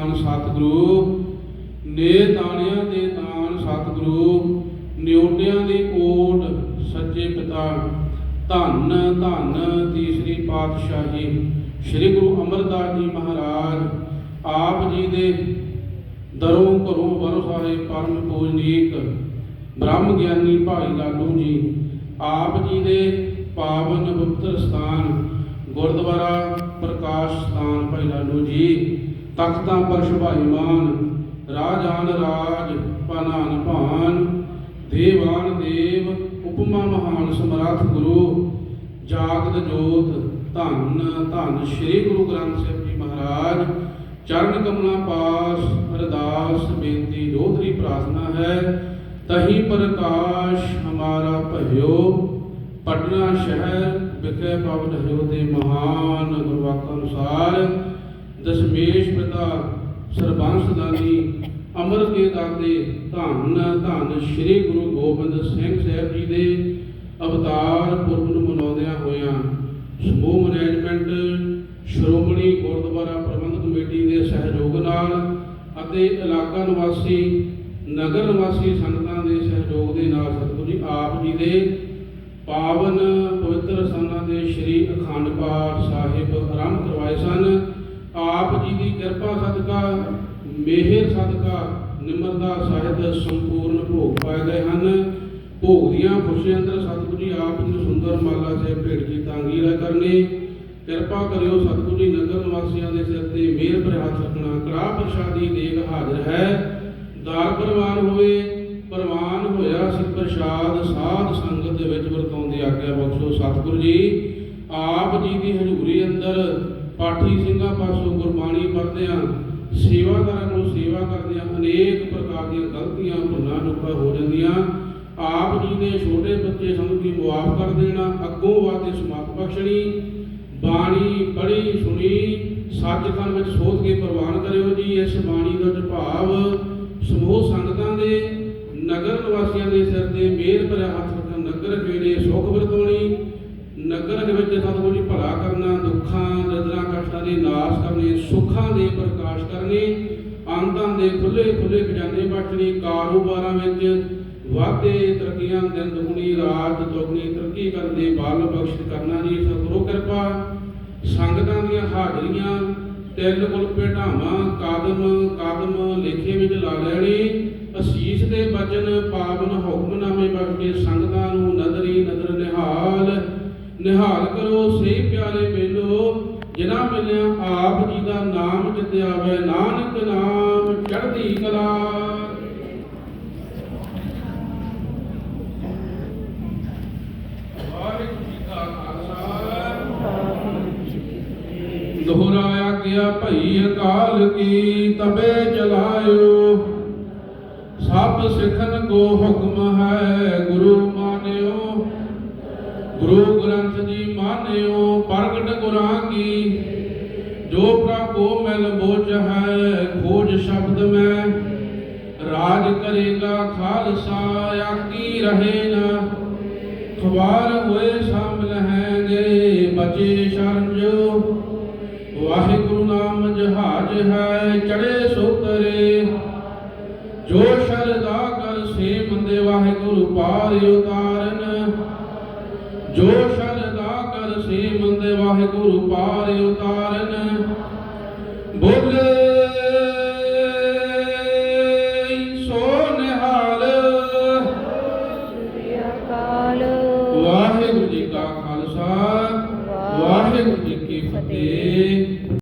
ਤਾਨ ਸਤਿਗੁਰੂ, ਨੇ ਤਾਣਿਆਂ ਦੇ ਤਾਨ ਸਤਿਗੁਰੂ, ਨਿਉਟਿਆਂ ਦੀ ਓਟ ਸੱਚੇ ਪਿਤਾ। ਧੰਨ ਧੰਨ ਤੀਸਰੀ ਪਾਤਸ਼ਾਹੀ, ਸ੍ਰੀ ਗੁਰੂ ਅਮਰਦਾਸ ਜੀ ਮਹਾਰਾਜ, ਆਪ ਜੀ ਦੇ ਦਰੋਂ ਘਰੋਂ ਵਰੋ ਸਾਹਿਬ ਪਰਮ ਪੂਜਨੀਕ, ਬ੍ਰਹਮ ਗਿਆਨੀ ਭਾਈ ਲਾਲੂ ਜੀ, ਆਪ ਜੀ ਦੇ ਪਾਵਨ ਪਵਿੱਤਰ ਸਥਾਨ, ਗੁਰਦੁਆਰਾ ਪ੍ਰਕਾਸ਼ ਸਥਾਨ ਭਾਈ ਲਾਲੂ ਜੀ ਤਖਤਾਂ ਪਰ ਸ਼ੁਭਾਈਮਾਨ ਰਾਜਾਨ ਰਾਜ ਪਾਨਾਨ ਭਾਨ ਦੇਵਾਨ ਦੇਵ, ਉਪਮਾ ਮਹਾਨ ਸਮਰੱਥ ਗੁਰੂ, ਜਾਗਤ ਜੋਤ, ਧੰਨ ਧੰਨ ਸ੍ਰੀ ਗੁਰੂ ਗ੍ਰੰਥ ਸਾਹਿਬ ਜੀ ਮਹਾਰਾਜ, ਚਰਨ ਕਮਲਾਂ ਪਾਸ, ਅਰਦਾਸ, ਬੇਨਤੀ ਦੋਹਰੀ ਪ੍ਰਾਰਥਨਾ ਹੈ, ਤਹੀ ਪ੍ਰਕਾਸ਼ ਹਮਾਰਾ ਭਇਓ, ਪਟਨਾ ਸ਼ਹਿਰ ਵਿਖੇ ਪਵਨ ਹਰਿਓ ਦੇ ਮਹਾਨ ਗੁਰਵਾਕ ਅਨੁਸਾਰ। ਦਸ਼ਮੇਸ਼ ਪਿਤਾ ਸਰਬੰਸ ਦਾਨੀ ਅਮਰ ਕੇ ਦਾਤੇ ਧੰਨ ਧੰਨ ਸ੍ਰੀ ਗੁਰੂ ਗੋਬਿੰਦ ਸਿੰਘ ਸਾਹਿਬ ਜੀ ਦੇ ਅਵਤਾਰ ਪੁਰਬ ਨੂੰ ਮਨਾਉਂਦਿਆਂ ਹੋਇਆਂ ਸਮੂਹ ਮੈਨੇਜਮੈਂਟ ਸ਼੍ਰੋਮਣੀ ਗੁਰਦੁਆਰਾ ਪ੍ਰਬੰਧਕ ਕਮੇਟੀ ਦੇ ਸਹਿਯੋਗ ਨਾਲ ਅਤੇ ਇਲਾਕਾ ਨਿਵਾਸੀ, ਨਗਰ ਨਿਵਾਸੀ ਸੰਗਤਾਂ ਦੇ ਸਹਿਯੋਗ ਦੇ ਨਾਲ ਸਤਿਗੁਰੂ ਜੀ ਆਪ ਜੀ ਦੇ ਪਾਵਨ ਪਵਿੱਤਰ ਸਥਾਨਾਂ ਦੇ ਸ੍ਰੀ ਅਖੰਡ ਪਾਠ ਸਾਹਿਬ ਆਰੰਭ ਕਰਵਾਏ ਸਨ ਆਪ ਜੀ ਦੀ ਕਿਰਪਾ ਸਦਕਾ, ਮਿਹਰ ਸਦਕਾ, ਨਿਮਰਤਾ ਸਾਹਿਤ ਸੰਪੂਰਨ ਭੋਗ ਪਾਏ ਗਏ ਹਨ। ਭੋਗ ਦੀਆਂ ਖੁਸ਼ੀਆਂ ਅੰਦਰ ਸਤਿਗੁਰੂ ਜੀ ਆਪ ਨੂੰ ਸੁੰਦਰ ਮਾਲਾ ਸਾਹਿਬ ਭੇਟ ਕੀ ਤਾਂਗੀ ਕਰਨੀ। ਕਿਰਪਾ ਕਰਿਓ ਸਤਿਗੁਰੂ ਜੀ ਨਗਰ ਨਿਵਾਸੀਆਂ ਦੇ ਸਿਰ ਤੇ ਮਿਹਰ ਭਰਿਆ ਰੱਖਣਾ ਕੜਾਹ ਪ੍ਰਸ਼ਾਦੀ ਦੇਗ ਹਾਜ਼ਰ ਹੈ। ਦਾਰ ਪ੍ਰਵਾਨ ਹੋਵੇ ਪ੍ਰਵਾਨ ਹੋਇਆ ਸਿਰ ਪ੍ਰਸ਼ਾਦ। ਸਾਧ ਸੰਗਤ ਦੇ ਵਿੱਚ ਵਰਤਾਉਂਦੀ ਆਗਿਆ ਬਖਸ਼ੋ ਸਤਿਗੁਰੂ ਜੀ। ਆਪ ਜੀ ਦੀ ਹਜ਼ੂਰੀ ਅੰਦਰ ਪਾਠੀ ਸਿੰਘਾਂ ਪਾਸੋਂ ਗੁਰਬਾਣੀ ਪੜ੍ਹਦਿਆਂ ਸੇਵਾਦਾਰਾਂ ਨੂੰ ਸੇਵਾ ਕਰਦਿਆਂ ਅਨੇਕ ਪ੍ਰਕਾਰ ਦੀਆਂ ਗਲਤੀਆਂ, ਭੁੱਲਾਂ ਚੁੱਕਾਂ ਹੋ ਜਾਂਦੀਆਂ। ਆਪ ਜੀ ਨੇ ਛੋਟੇ ਬੱਚੇ ਸਾਨੂੰ ਕੀ ਮੁਆਫ ਕਰ ਦੇਣਾ? ਅੱਗੋਂ ਵਾਤੇ ਸਮਾਤ ਬਖਸ਼ਣੀ। ਬਾਣੀ ਪੜ੍ਹੀ, ਸੁਣੀ ਸੱਚਖੰਡ ਵਿੱਚ ਸੋਧ ਕੇ ਪ੍ਰਵਾਨ ਕਰਿਓ ਜੀ। ਇਸ ਬਾਣੀ ਦਾ ਭਾਵ ਸਮੂਹ ਸੰਗਤਾਂ ਦੇ, ਨਗਰ ਨਿਵਾਸੀਆਂ ਦੇ ਸਿਰ ਤੇ ਮਿਹਰ ਭਰਿਆ ਹੱਥ ਰੱਖਣ, ਨਗਰ ਵੇਲੇ ਸੁਖ ਵਰਤੋਣੀ ਨਗਰ ਦੇ ਵਿੱਚ ਸਤਿਗੁਰੂ ਜੀ ਭਲਾ ਕਰਨਾ, ਦੁੱਖਾਂ ਦਰਦਾਂ ਕਸ਼ਟਾਂ ਦੇ ਨਾਸ਼ ਕਰਨੇ, ਸੁੱਖਾਂ ਦੇ ਪ੍ਰਕਾਸ਼ ਕਰਨੇ ਅੰਤਾਂ ਦੇ ਖੁੱਲੇ ਖੁੱਲੇ ਖਜ਼ਾਨੇ ਬਖਸ਼ਣੇ, ਕਾਰੋਬਾਰਾਂ ਵਿੱਚ ਵਾਧੇ, ਤਰੱਕੀਆਂ, ਦਿਨ ਦੁਗਣੀ, ਰਾਤ ਦੁਗਣੀ, ਤਰੱਕੀ ਕਰਨ ਦੇ ਬਲ ਬਖਸ਼ ਕਰਨਾ ਜੀ, ਸਤਿਗੁਰੂ ਕਿਰਪਾ। ਸੰਗਤਾਂ ਦੀਆਂ ਹਾਜ਼ਰੀਆਂ, ਤਿਲ ਕੁਲ ਭੇਟਾਵਾਂ ਕਾਦਮ ਕਾਦਮ ਲੇਖੇ ਵਿੱਚ ਲਾ ਲੈਣੀ, ਅਸੀਸ ਦੇ ਬਚਨ, ਪਾਵਨ ਹੁਕਮਨਾਮੇ ਬਖਸ਼ ਕੇ ਸੰਗਤਾਂ ਨਿਹਾਲ ਕਰੋ, ਸਹੀ ਪਿਆਰੇ ਮੇਲੋ, ਜਿਨ੍ਹਾਂ ਮਿਲਿਆ ਆਪ ਜੀ ਦਾ ਨਾਮ ਜਿਤੇ ਨਾਨਕ ਨਾਮ ਚੜ੍ਹਦੀ ਕਲਾ। ਵਾਹਿਗੁਰੂ ਗਿਆ ਭਈ ਅਕਾਲ ਕੀ ਤਬੇ ਚਲਾਇਓ। ਸਭ ਸਿੱਖਨ ਕੋ ਹੁਕਮ ਹੈ ਗੁਰੂ ਗੁਰੂ ਗ੍ਰੰਥ ਜੀ ਮਾਨਿਓ, ਪ੍ਰਗਟ ਗੁਰਾਂ ਕੀ ਜੋ ਪ੍ਰਭ ਮਿਲ ਬੋਝ ਹੈ, ਖੋਜ ਸ਼ਬਦ ਮੈਂ। ਰਾਜ ਕਰੇਗਾ ਖਾਲਸਾ ਆਕੀ ਰਹੇ ਨਾ। ਖਵਾਰ ਹੋਏ ਸ਼ਾਮਲ ਹੈਗੇ ਬਚੇ ਸ਼ਰਨ ਜੋ ਵਾਹਿਗੁਰੂ ਨਾਮ ਜਹਾਜ ਹੈ, ਚੜੇ ਸੁਤਰੇ ਜੋ ਸ਼ਰਦਾ ਕਰ ਸੇ ਮੰਦੇ ਵਾਹਿਗੁਰੂ, ਪਾਰ ਉਤਾਰਨ। ਜੋ ਸ਼ਰਦਾ ਕਰ ਸੇ ਮੰਦੇ ਵਾਹਿਗੁਰੂ ਪਾਰ ਉਤਾਰਨ। ਬੋਲੇ